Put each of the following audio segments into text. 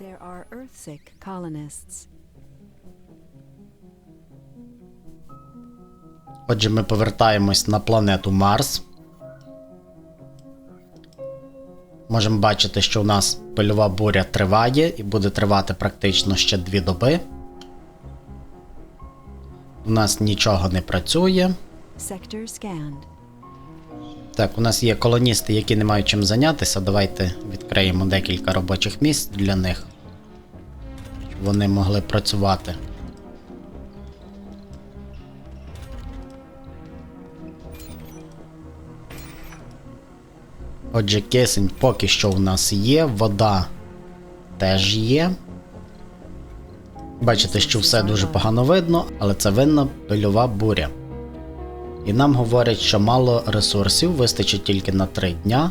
There are Earthsick colonists. Отже, ми повертаємось на планету Марс. Можемо бачити, що у нас пильова буря триває і буде тривати практично ще дві доби. У нас нічого не працює. Sector scanned. Так, у нас є колоністи, які не мають чим зайнятися. Давайте відкриємо декілька робочих місць для них. Щоб вони могли працювати. Отже, кисень поки що у нас є, вода теж є. Бачите, що все дуже погано видно, але це винна пильова буря. І нам говорять, що мало ресурсів, вистачить тільки на 3 дня.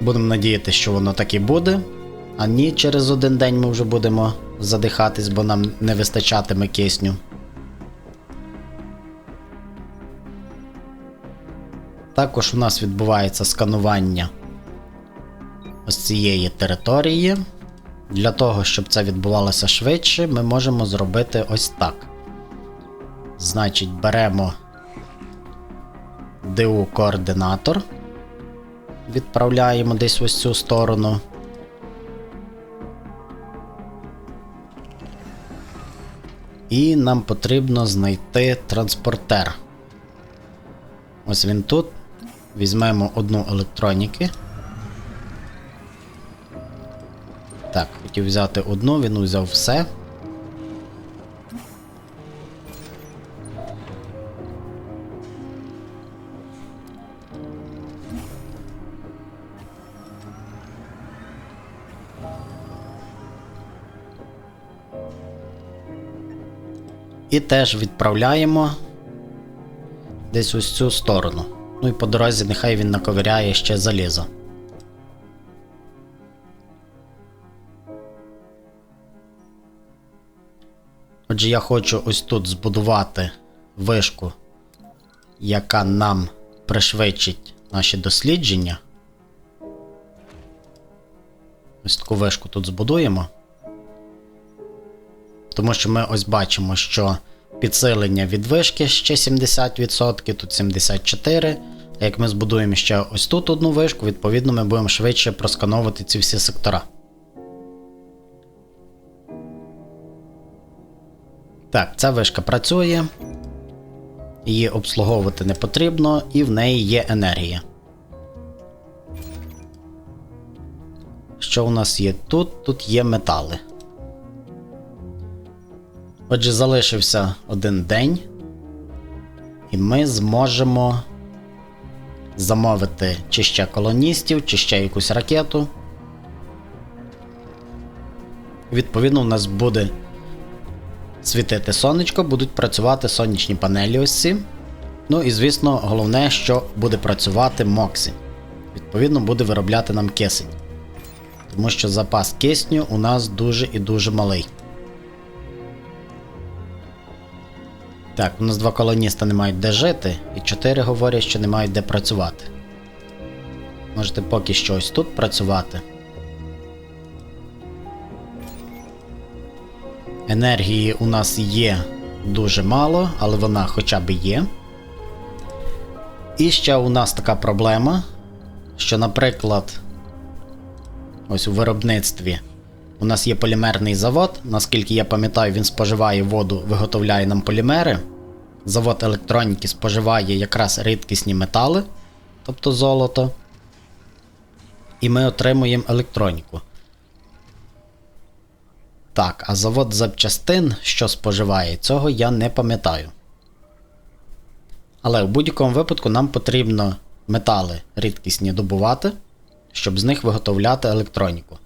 Будемо надіятися, що воно так і буде. А ні, через один день ми вже будемо задихатись, бо нам не вистачатиме кисню. Також у нас відбувається сканування ось цієї території. Для того, щоб це відбувалося швидше, ми можемо зробити ось так. Значить, беремо ду координатор, відправляємо десь ось цю сторону. І нам потрібно знайти транспортер. Ось він тут. Візьмемо одну електроніки. Так, хотів взяти одну, він узяв все. І теж відправляємо десь ось цю сторону. Ну і по дорозі нехай він наковиряє ще залізо. Отже, я хочу ось тут збудувати вишку, яка нам пришвидшить наші дослідження. Ось таку вишку тут збудуємо. Тому що ми ось бачимо, що підсилення від вишки ще 70%, тут 74%. А як ми збудуємо ще ось тут одну вишку, відповідно ми будемо швидше проскановувати ці всі сектора. Так, ця вишка працює. Її обслуговувати не потрібно, і в неї є енергія. Що у нас є тут? Тут є метали. Отже, залишився один день, і ми зможемо замовити чи ще колоністів, чи ще якусь ракету. Відповідно, у нас буде світити сонечко, будуть працювати сонячні панелі ось ці. Ну і звісно, головне, що буде працювати Моксі. Відповідно, буде виробляти нам кисень. Тому що запас кисню у нас дуже і дуже малий. Так, у нас два колоніста не мають де жити, і чотири говорять, що не мають де працювати. Можете поки що ось тут працювати. Енергії у нас є дуже мало, але вона хоча б є. І ще у нас така проблема, що, наприклад, ось у виробництві у нас є полімерний завод. Наскільки я пам'ятаю, він споживає воду, виготовляє нам полімери. Завод електроніки споживає якраз рідкісні метали, тобто золото. І ми отримуємо електроніку. Так, а завод запчастин, що споживає, цього я не пам'ятаю. Але в будь-якому випадку нам потрібно метали рідкісні добувати, щоб з них виготовляти електроніку.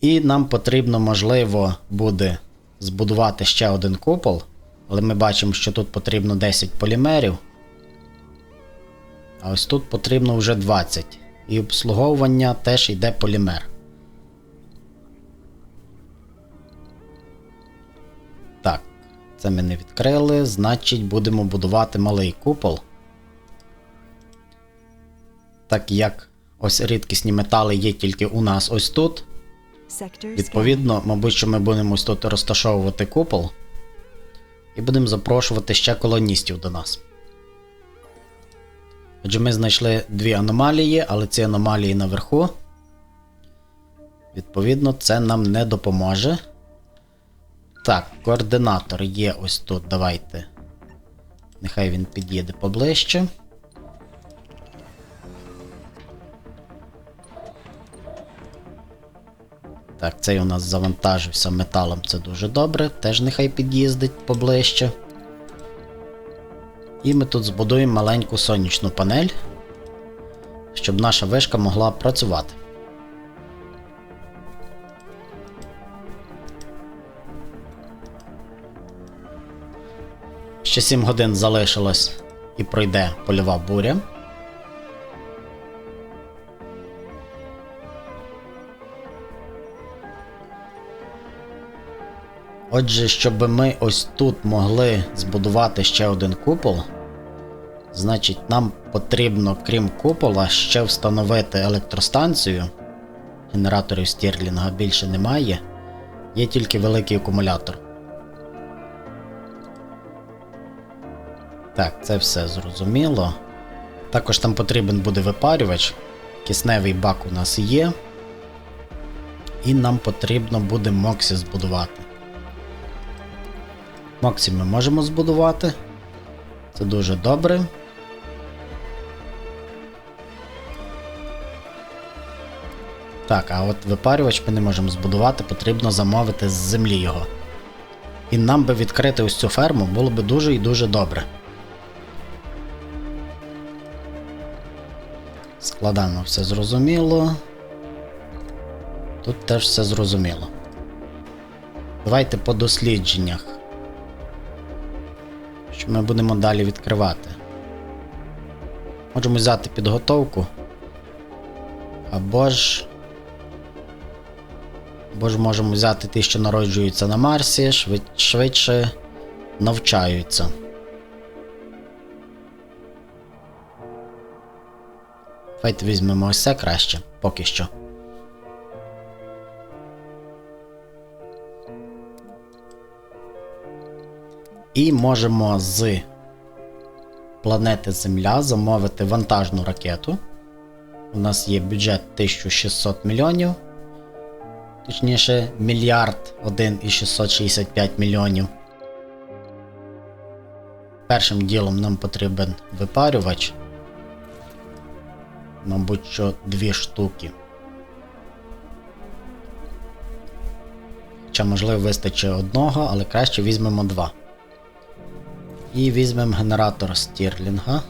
І нам потрібно, можливо, буде збудувати ще один купол, але ми бачимо, що тут потрібно 10 полімерів. А ось тут потрібно вже 20. І обслуговування теж йде полімер. Так, це ми не відкрили, значить будемо будувати малий купол. Так як Ось рідкісні метали є тільки у нас ось тут. Відповідно, мабуть, що ми будемо тут розташовувати купол. І будемо запрошувати ще колоністів до нас. Отже, ми знайшли дві аномалії, але ці аномалії наверху. Відповідно, це нам не допоможе. Так, координатор є ось тут. Давайте. Нехай він під'їде поближче. Цей у нас завантажився металом, це дуже добре. Теж нехай під'їздить поближче. І ми тут збудуємо маленьку сонячну панель, щоб наша вишка могла працювати. Ще 7 годин залишилось і пройде польова буря. Отже, щоб ми ось тут могли збудувати ще один купол, значить нам потрібно, крім купола, ще встановити електростанцію. Генераторів стірлінга більше немає. Є тільки великий акумулятор. Так, це все зрозуміло. Також там потрібен буде випарювач. Кисневий бак у нас є. І нам потрібно буде Моксі збудувати. Моксі ми можемо збудувати. Це дуже добре. Так, а от випарювач ми не можемо збудувати, потрібно замовити з землі його. І нам би відкрити ось цю ферму було би дуже і дуже добре. Складаємо все зрозуміло. Тут теж все зрозуміло. Давайте по дослідженнях. Що ми будемо далі відкривати. Можемо взяти підготовку. Або ж. Або ж можемо взяти ті, що народжуються на Марсі, швид... швидше навчаються. Давайте візьмемо ось це краще, поки що. І можемо з планети Земля замовити вантажну ракету. У нас є бюджет 1600 мільйонів. Точніше, мільярд 1 і 665 мільйонів. Першим ділом нам потрібен випарювач. Мабуть, що дві штуки. Хоча, можливо, вистачить одного, але краще візьмемо два. І візьмемо генератор стірлінга.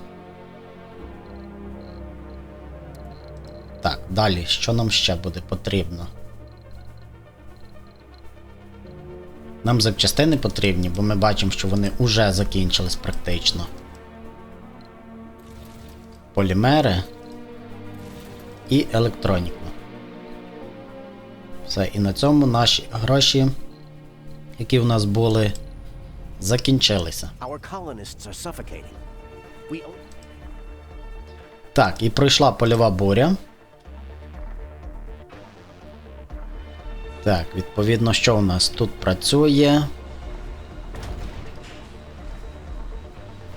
Так, далі, що нам ще буде потрібно? Нам запчастини потрібні, бо ми бачимо, що вони вже закінчились практично. Полімери і електроніку. Все, і на цьому наші гроші, які в нас були, закінчилися. Так, і пройшла польова буря. Так, відповідно, що у нас тут працює.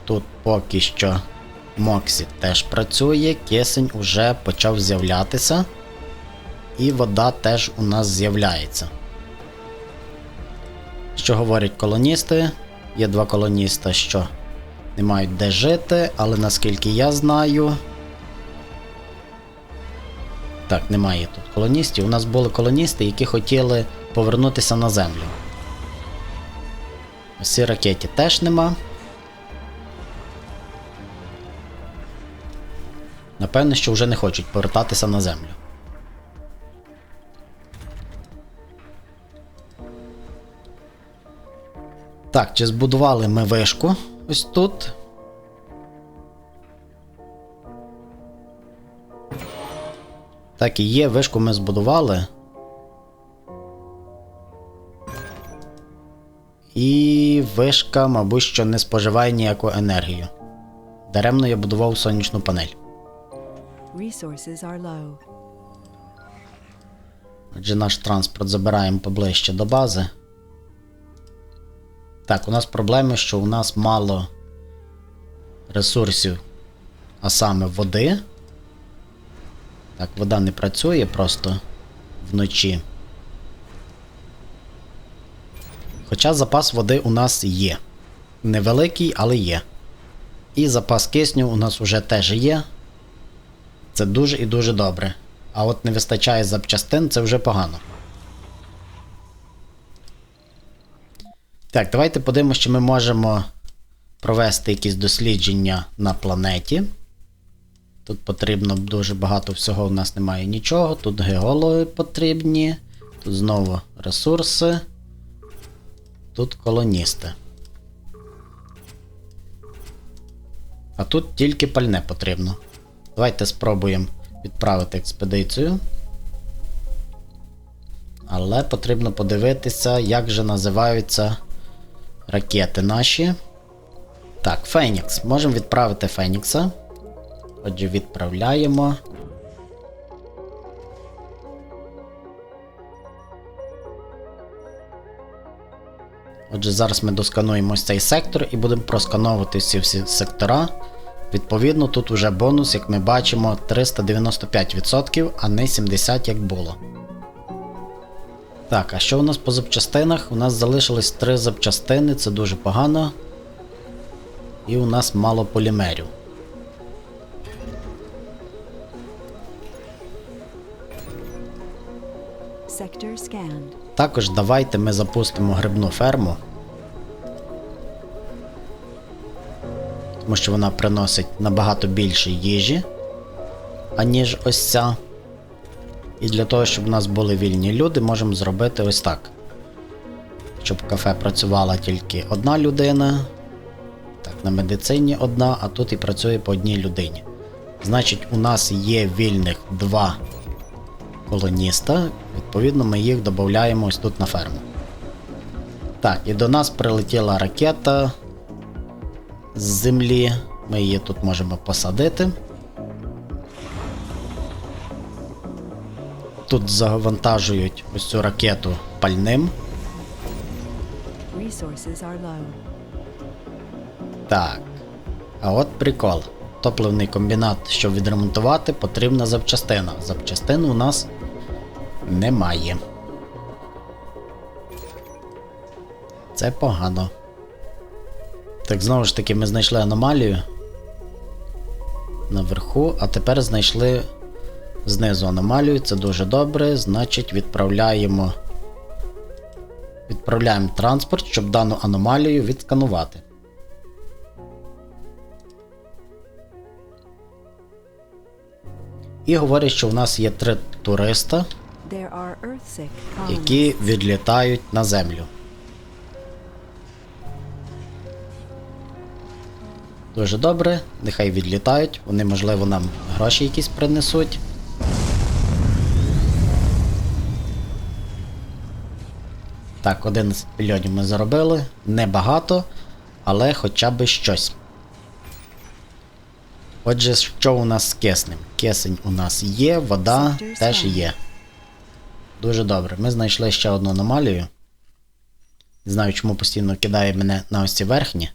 Тут поки що Моксі теж працює, кисень уже почав з'являтися. І вода теж у нас з'являється. Що говорять колоністи? Є два колоніста, що не мають де жити, але наскільки я знаю. Так, немає тут колоністів. У нас були колоністи, які хотіли повернутися на землю. Ось ракеті теж нема. Напевне, що вже не хочуть повертатися на землю. Так, чи збудували ми вишку ось тут? Так і є, вишку ми збудували. І вишка, мабуть, що не споживає ніяку енергію. Даремно я будував сонячну панель. Отже, наш транспорт забираємо поближче до бази. Так, у нас проблеми, що у нас мало ресурсів, а саме води. Так, вода не працює просто вночі. Хоча запас води у нас є. Невеликий, але є. І запас кисню у нас вже теж є. Це дуже і дуже добре. А от не вистачає запчастин, це вже погано. Так, давайте подивимося, чи ми можемо провести якісь дослідження на планеті. Тут потрібно дуже багато всього, у нас немає нічого. Тут геологи потрібні. Тут знову ресурси. Тут колоністи. А тут тільки пальне потрібно. Давайте спробуємо відправити експедицію. Але потрібно подивитися, як же називаються ракети наші. Так, Фенікс. Можемо відправити Фенікса. Отже, відправляємо. Отже, зараз ми доскануємо цей сектор і будемо проскановувати всі всі сектора. Відповідно, тут уже бонус, як ми бачимо, 395%, а не 70%, як було. Так, а що у нас по запчастинах? У нас залишилось 3 запчастини, це дуже погано. І у нас мало полімерів. Також давайте ми запустимо грибну ферму. Тому що вона приносить набагато більше їжі, аніж ось ця. І для того, щоб у нас були вільні люди, можемо зробити ось так. Щоб кафе працювала тільки одна людина. Так, на медицині одна, а тут і працює по одній людині. Значить, у нас є вільних два колоніста. Відповідно, ми їх додаємо ось тут на ферму. Так, і до нас прилетіла ракета з землі. Ми її тут можемо посадити. Тут завантажують ось цю ракету пальним. Так. А от прикол. Топливний комбінат, щоб відремонтувати, потрібна запчастина. Запчастин у нас немає. Це погано. Так, знову ж таки, ми знайшли аномалію наверху, а тепер знайшли знизу аномалію. Це дуже добре. Значить, відправляємо. Відправляємо транспорт, щоб дану аномалію відсканувати. І говорять, що в нас є три туриста, які відлітають на землю. Дуже добре, нехай відлітають, вони, можливо, нам гроші якісь принесуть. Так, 11 мільйонів ми заробили. Небагато, але хоча б щось. Отже, що у нас з киснем? Кисень у нас є, вода теж є. Дуже добре. Ми знайшли ще одну аномалію. Не знаю, чому постійно кидає мене на ось ці верхні.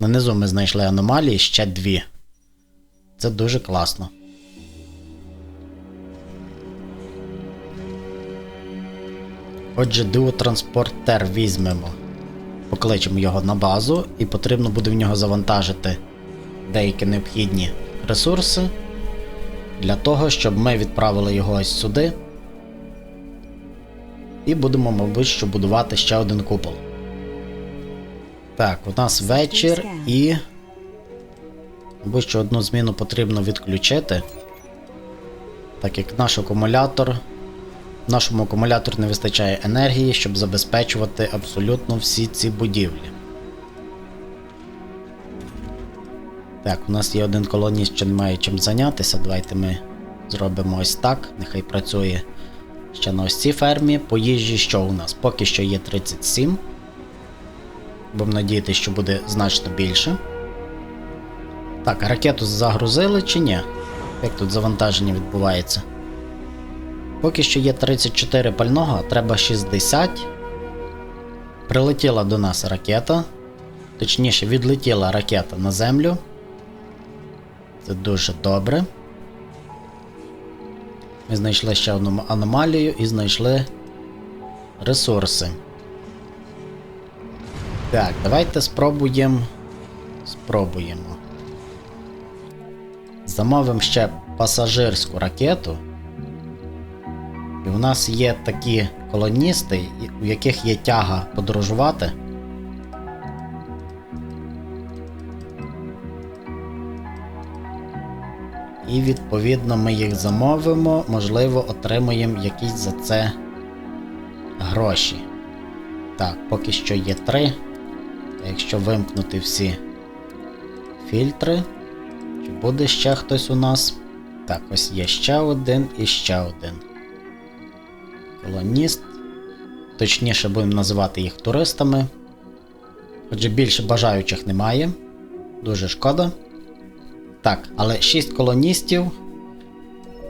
Нанизу ми знайшли аномалії ще дві. Це дуже класно. Отже, дуотранспортер візьмемо. Покличемо його на базу, і потрібно буде в нього завантажити деякі необхідні ресурси для того, щоб ми відправили його ось сюди. І будемо, мабуть, що будувати ще один купол. Так, у нас вечір і. Мабуть, що одну зміну потрібно відключити. Так як наш акумулятор. Нашому акумулятору не вистачає енергії, щоб забезпечувати абсолютно всі ці будівлі. Так, у нас є один колоніст, що не має чим зайнятися. Давайте ми зробимо ось так. Нехай працює ще на ось цій фермі. По їжі що у нас? Поки що є 37. Будемо надіятися, що буде значно більше. Так, ракету загрузили чи ні? Як тут завантаження відбувається? Поки що є 34 пального, треба 60. Прилетіла до нас ракета. Точніше, відлетіла ракета на землю. Це дуже добре. Ми знайшли ще одну аномалію і знайшли ресурси. Так, давайте спробуємо. Спробуємо. Замовимо ще пасажирську ракету. І у нас є такі колоністи, у яких є тяга подорожувати. І відповідно ми їх замовимо, можливо, отримаємо якісь за це гроші. Так, поки що є три. Якщо вимкнути всі фільтри, чи буде ще хтось у нас? Так, ось є ще один і ще один. Колоніст. Точніше, будемо називати їх туристами. Отже, більше бажаючих немає. Дуже шкода. Так, але 6 колоністів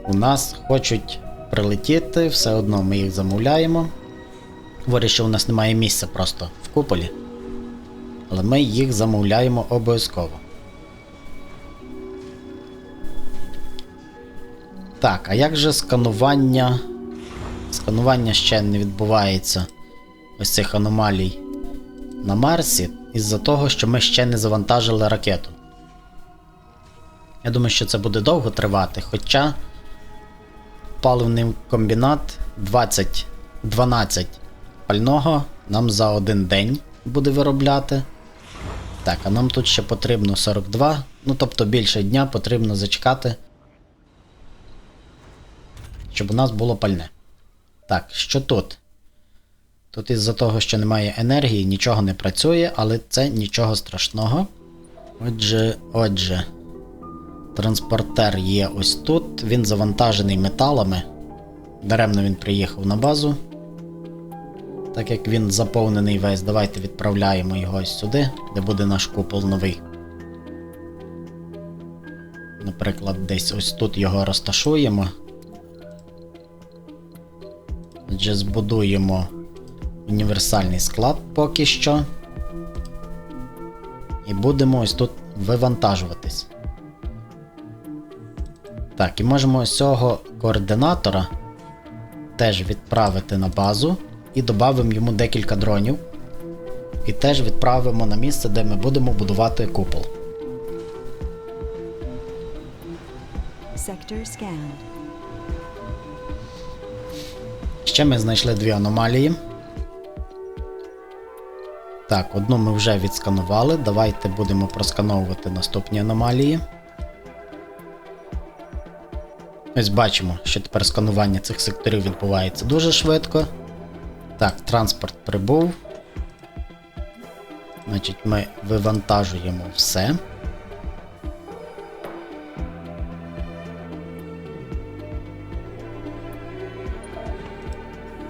у нас хочуть прилетіти, все одно ми їх замовляємо. Говорять, що у нас немає місця просто в куполі. Але ми їх замовляємо обов'язково. Так, а як же сканування? Сканування ще не відбувається ось цих аномалій на Марсі із-за того, що ми ще не завантажили ракету. Я думаю, що це буде довго тривати, хоча паливний комбінат 20 12 пального нам за один день буде виробляти. Так, а нам тут ще потрібно 42, ну тобто більше дня потрібно зачекати, щоб у нас було пальне. Так, що тут? Тут із-за того, що немає енергії, нічого не працює, але це нічого страшного. Отже, отже. Транспортер є ось тут. Він завантажений металами. Даремно він приїхав на базу. Так як він заповнений весь, давайте відправляємо його ось сюди, де буде наш купол новий. Наприклад, десь ось тут його розташуємо. Отже, збудуємо універсальний склад поки що. І будемо ось тут вивантажуватись. Так, і можемо ось цього координатора теж відправити на базу і додамо йому декілька дронів. І теж відправимо на місце, де ми будемо будувати купол. Sector scanned. Ще ми знайшли дві аномалії. Так, одну ми вже відсканували. Давайте будемо проскановувати наступні аномалії. Ось бачимо, що тепер сканування цих секторів відбувається дуже швидко. Так, транспорт прибув. Значить, ми вивантажуємо все.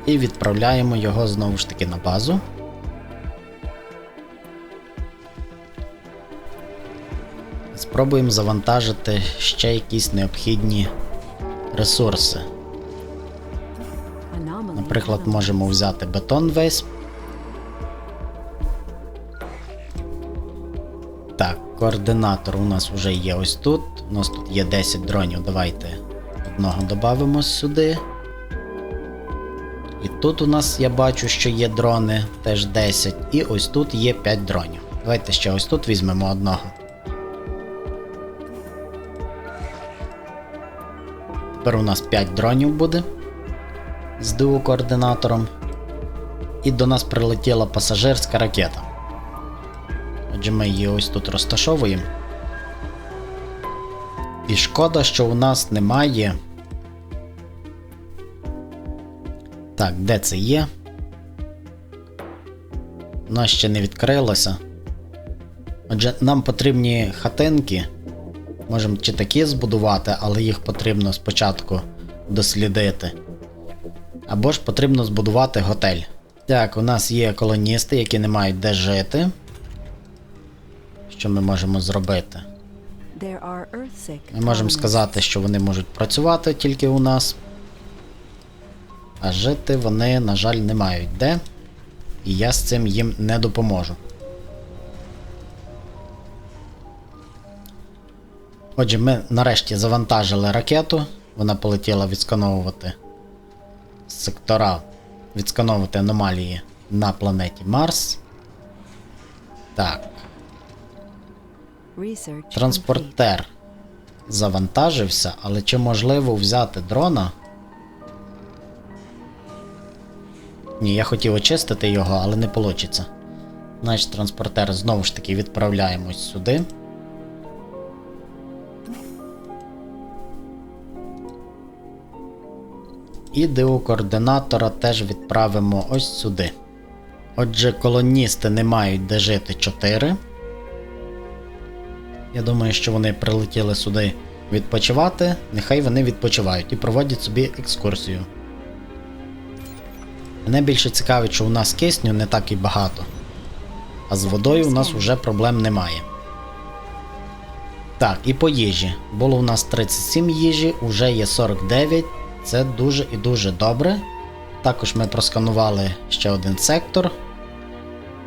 І відправляємо його знову ж таки на базу. Спробуємо завантажити ще якісь необхідні ресурси. Наприклад, можемо взяти бетон весь. Так, координатор у нас вже є ось тут. У нас тут є 10 дронів. Давайте одного додамо сюди. І тут у нас я бачу, що є дрони, теж 10. І ось тут є 5 дронів. Давайте ще ось тут візьмемо одного. Тепер у нас 5 дронів буде з ДУ координатором. І до нас прилетіла пасажирська ракета. Отже, ми її ось тут розташовуємо. І шкода, що у нас немає. Так, де це є? Воно ще не відкрилося. Отже, нам потрібні хатинки. Можемо чи такі збудувати, але їх потрібно спочатку дослідити. Або ж потрібно збудувати готель. Так, у нас є колоністи, які не мають де жити. Що ми можемо зробити? Ми можемо сказати, що вони можуть працювати тільки у нас. А жити вони, на жаль, не мають де. І я з цим їм не допоможу. Отже, ми нарешті завантажили ракету. Вона полетіла відскановувати сектора, відскановувати аномалії на планеті Марс. Так. Транспортер завантажився, але чи можливо взяти дрона? Ні, я хотів очистити його, але не вийде. Значить, транспортер знову ж таки відправляємось сюди. І координатора теж відправимо ось сюди. Отже, колоністи не мають де жити 4. Я думаю, що вони прилетіли сюди відпочивати. Нехай вони відпочивають і проводять собі екскурсію. Мене більше цікавить, що у нас кисню не так і багато. А з водою у нас вже проблем немає. Так, і по їжі. Було у нас 37 їжі, уже є 49. Це дуже і дуже добре. Також ми просканували ще один сектор.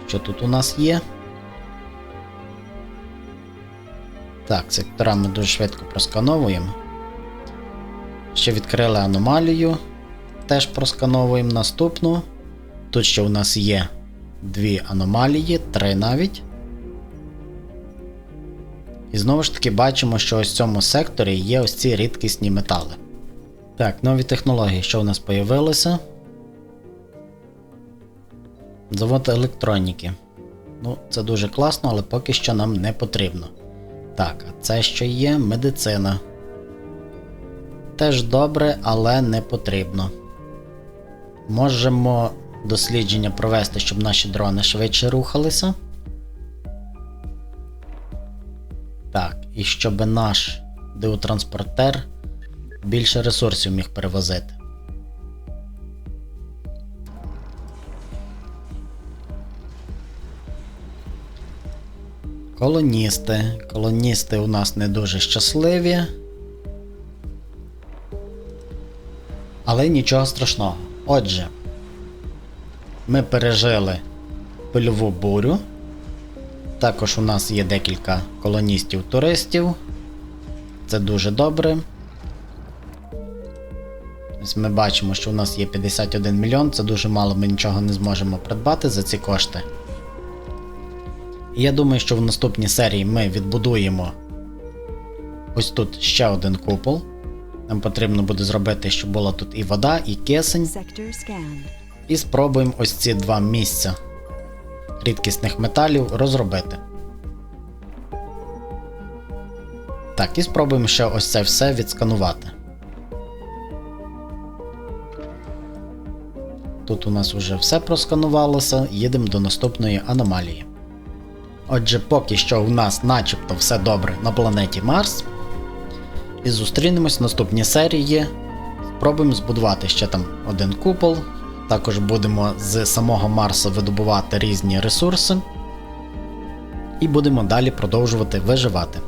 Що тут у нас є? Так, сектора ми дуже швидко проскановуємо. Ще відкрили аномалію. Теж проскановуємо наступну. Тут ще у нас є дві аномалії, три навіть. І знову ж таки бачимо, що ось в цьому секторі є ось ці рідкісні метали. Так, нові технології, що у нас появилося? Завод електроніки. Ну, це дуже класно, але поки що нам не потрібно. Так, а це що є? Медицина. Теж добре, але не потрібно. Можемо дослідження провести, щоб наші дрони швидше рухалися. Так, і щоб наш диотранспортер більше ресурсів міг перевозити. Колоністи. Колоністи у нас не дуже щасливі. Але нічого страшного. Отже, ми пережили пильову бурю. Також у нас є декілька колоністів-туристів. Це дуже добре. Ось ми бачимо, що у нас є 51 мільйон, це дуже мало, ми нічого не зможемо придбати за ці кошти. Я думаю, що в наступній серії ми відбудуємо ось тут ще один купол. Нам потрібно буде зробити, щоб була тут і вода, і кисень. І спробуємо ось ці два місця рідкісних металів розробити. Так, і спробуємо ще ось це все відсканувати. Тут у нас вже все просканувалося, їдемо до наступної аномалії. Отже, поки що у нас начебто все добре на планеті Марс. І зустрінемось в наступній серії. Спробуємо збудувати ще там один купол. Також будемо з самого Марса видобувати різні ресурси. І будемо далі продовжувати виживати.